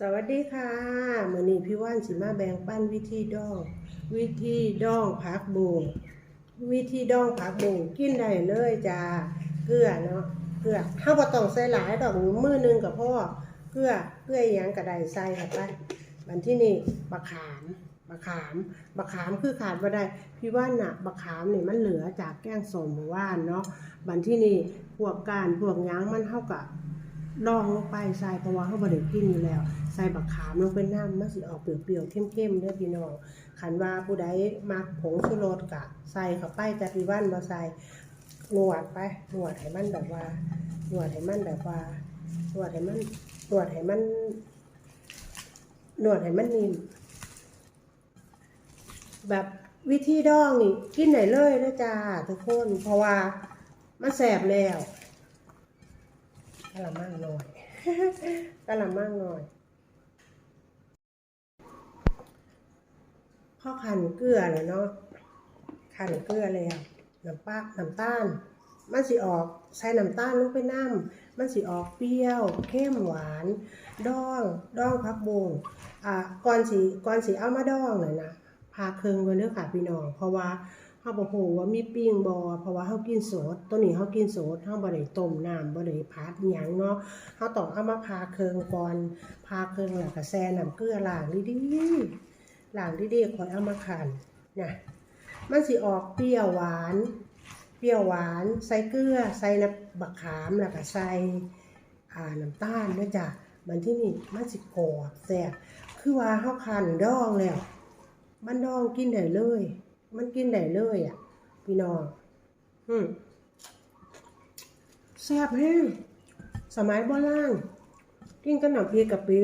สวัสดีค่ะมือนี้พี่ว่านสิมาแบ่งปั้นวิธีดอง วิธีดองผักบุ้งวิธีดองผักบุ้งกินได้เลยจ้าเกลือเนาะเกลือเฮาบ่ต้องใส่หลายดอกมือหนึงก็พอเกลือเกลือยังก็ไดใส่เข้าไปบัดที่นี่บักขามบักขามบักขามคือขาดบ่ได้พี่ว่านน่ะบักขามนี่มันเหลือจากแกงส้มเมื่านเนาะบัดที่นี่พวกการพวกยังมันเท่ากับ ลองลงไปใส่เพราะว่าเขาบ่ได้กินอยู่แล้ว ใส่บักขามลงไปน้ำมันสิออกเปรี้ยวๆเข้มๆเด้อพี่น้องขันว่าผู้ใดมักผงชูรสกะ ใส่เข้าไปแต่พี่ว่านบ่ใส่หนวดไปหนวดให้มันแบบว่าหนวดให้มันแบบว่าหนวดให้มันหนวดให้มันหนวดให้มันนิ่มแบบวิธีดองนี่กินไหนเลยนะจ้าทุกคนเพราะว่ามันแสบแล้ว กะละมังหน่อยกะละมังหน่อยพอขันเกลือแล้วเนาะขันเกลือแล้วน้ำปลาน้ำตาลมันสิออกใส่น้ำตาลลงไปน้ำมันสิออกเปรี้ยวเข้มหวานดองดองพักบงอ่าก่อนสิก่อนสิเอามาดองน่ะนะพาเคืองไว้เด้อค่ะพี่น้องเพราะว่าาบ่ฮู้ว่ามีปิ้งบ่เพราะว่าเฮากินสดตัวนี้เฮากินสดเฮาบ่ได้ต้มน้ำบ่ได้ผัดหยังเนาะเฮาต้องเอามาพาเครื่องก่อนพาเครื่องแล้วก็แช่น้ำเกลือล้างดีๆล้างดีๆค่อยเอามาคั่นน่ะมันสิออกเปรี้ยวหวาน เปรี้ยวหวาน ใส่เกลือ ใส่น้ำบักขามแล้วก็ใส่อ่าน้ำตาลด้วยจ้ะมันที่นี่มันสิกรอบแซ่บคือว่าเฮาคั่นดองแล้ว มันดองกินได้เลย มันกินได้เลยอะ พี่น้อง อืมแซ่บแฮงสมัยโบราณกินกับน้ำพริกกะปิ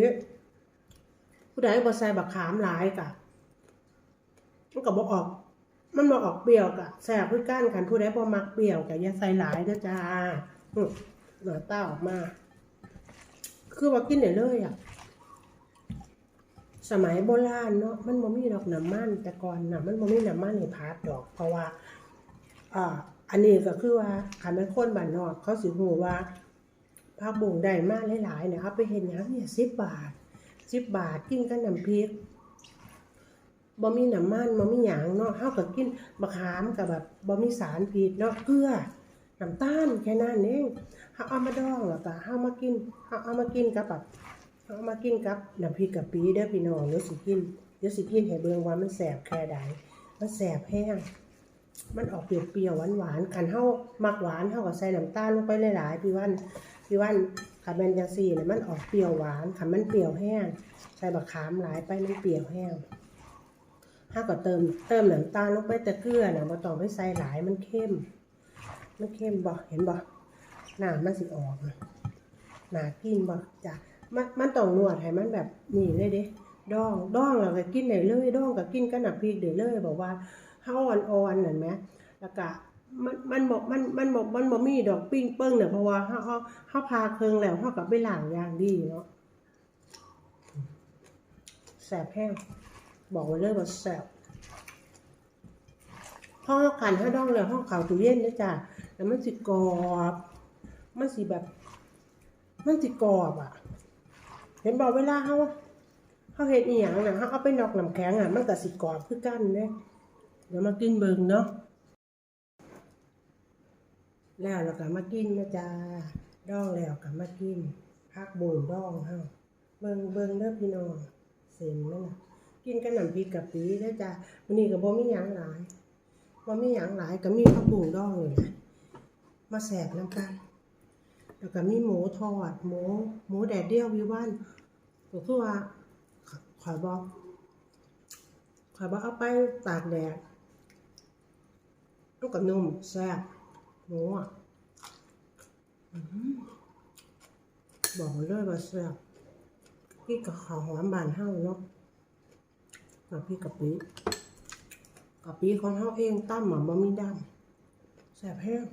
ผู้ใดบ่ใส่บักขามหลายกะมันก็บ่ออก มันบ่ออกเปรี้ยวกะแซ่บคือกันคันผู้ใดบ่มักเปรี้ยวกะอย่าใส่หลายเด้อจ้าหน้าตาออกมา คือว่ากินได้เลยอะ สมัยโบราณเนาะมันบ่มีดอกน้ำมันแต่ก่อนน่ะมันบ่มีน้ำมันให้พัดดอก เพราะว่าอ่าอันนี้ก็คือว่าคันเป็นคนบ้านนอกเขาสิฮู้ว่าผักบุ้งได้มาหลายๆเนี่ยเอาไปเฮ็ดหยังเนี่ย10บาท10บาทกินกับน้ำพริกบ่มีน้ำมันบ่มีหยังเนาะเฮาก็กินมะขามกับแบบบ่มีสารพิษเนาะเกลือน้ำตาลแค่นั้นเองเฮาเอามาดองแล้วก็เฮามากินเฮาเอามากินกับแบบ เอามากินกับน้ำพริกกะปิเด้อพี่น้องเดี๋ยวสิกินเดี๋ยวสิกินให้เบิ่งว่ามันแสบแค่ใดมันแสบแห้งมันออกเปรี้ยวๆหวานๆคันเฮามักหวานเฮาก็ใส่น้ำตาลลงไปหลายๆพี่วันพี่วันคันแมนจังซี่น่ะมันออกเปรี้ยวหวานคันมันเปรี้ยวแห้งใส่บักขามหลายไปมันเปรี้ยวแห้งเฮาก็เติมเติมน้ำตาลลงไปแต่เกลือน่ะบ่ต้องไปใส่หลายมันเข้ม มันเข้มบ่เห็นบ่น้ำมันสิออกหนากินบ่จ้ะ มันมันต้องนวดให้มันแบบนี่เลยเด้ดองดองแล้วก็กินได้เลยดองก็กินกับน้ำพริกได้เลยบอกว่าเฮาอ่อนๆนั่นแหมแล้วก็มันมันบอกมันมันบอกมันบ่มีดอกปิ้งเปิ้งเนี่ยเพราะว่าเฮาเฮาเฮาพาเครื่องแล้วเฮาก็ไปล้างอย่างดีเนาะแสบแห้งบอกไว้เลยว่าแสบพอขันเฮาดองแล้วเฮาเขาตู้เย็นเด้อจ้ะแล้วมันสิกรอบ มันสิแบบ มันสิกรอบอะ เห็นบอกเวลาเขาเขาเห็ดอีหยังนะเขาเอาไปนอกน้ำแข็งอะมันก็สิกรอบคือกันเด้เดี๋ยวมากินเบิงเนาะแล้วเราก็มากินนะจ๊ะดองแล้วก็มากินพักบูนดองเฮาเบิงเบิงเด้อพี่น้องเส้นนั่นน่ะกินกับน้ำพริกกะปิเด้อจ้ะวันนี้ก็บ่มีหยังหลายบ่มีหยังหลายก็มีพักบูนดองนี่แหละมาแสบน้ำกัน แล้วก็มีหมูทอด หมู หมูแดดเดียววิวันก็คือว่าขอยบอกขอยบอกเอาไปตากแดดลูกกับนุ่มแซ่บหมูอะบอกเลยว่าแซ่บพี่กับข้าวหอมบานเฮาเนาะกับพี่กับปีกับปีของเฮาเองตั้มอะบ่มีดำแซ่บแห้ง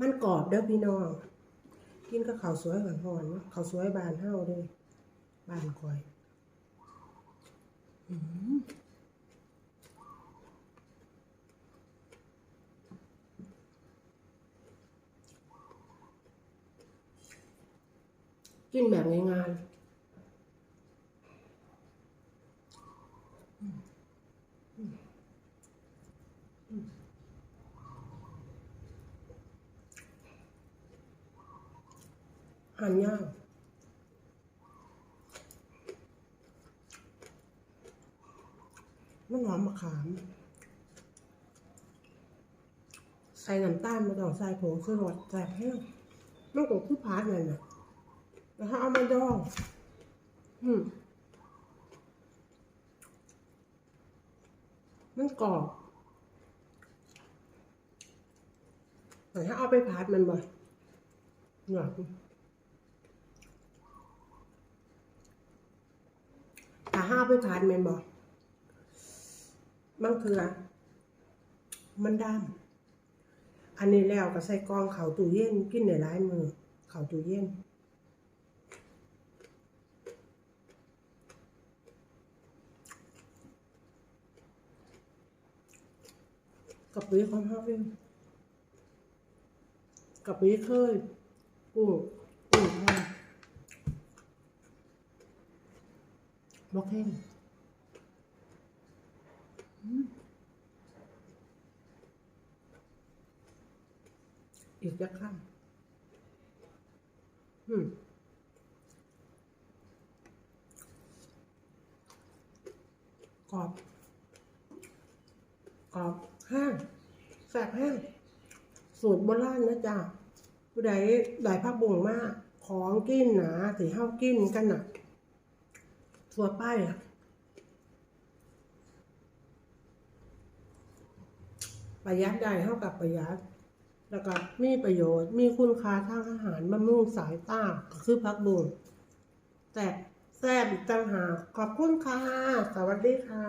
มันกรอบเด้อพี่น้อง กินกับข้าวสวยหอนๆเนข้าวสวยบานเฮาเด้บานคอยอื้อหือกินแบบง่ายๆ หั่นย่างมันหอมมะขาม ใส่น้ำตาลมาดองใส่ผงชูรสใส่แห้งมันก็คือพาร์ทนั่นน่ะแล้วถ้าเอามาดองอืมมันกรอบแต่ถ้าเอาไปพาร์ทมันบ่หยอดแต่ถ้าเอา ไปพาร์ทมันบ่มันคือมันดำอันนี้แล้วก็ใส่กองเข่าตู้เย็นกินในร้ายมือ เข่าตู้เย็นกับปีของเขาเองกับปีเคยกุ้งกุ้งทอด บอกแห้งอืมอีกจะข้ามอืมกรอบกรอบแห้งแสบแห้งสูตรโบราณนะจ๊ะผู้ใดได้พักบุ่งมาก ของกินหนาถือเฮากินกันน่ะ ตัวป้ายอะประหยัดได้เท่ากับประหยัด แล้วก็มีประโยชน์ มีคุณค่าทางอาหารบำรุงสายตาก็คือพักบุญแต่แซ่บอีกต่างหากขอบคุณค่ะ สวัสดีค่ะ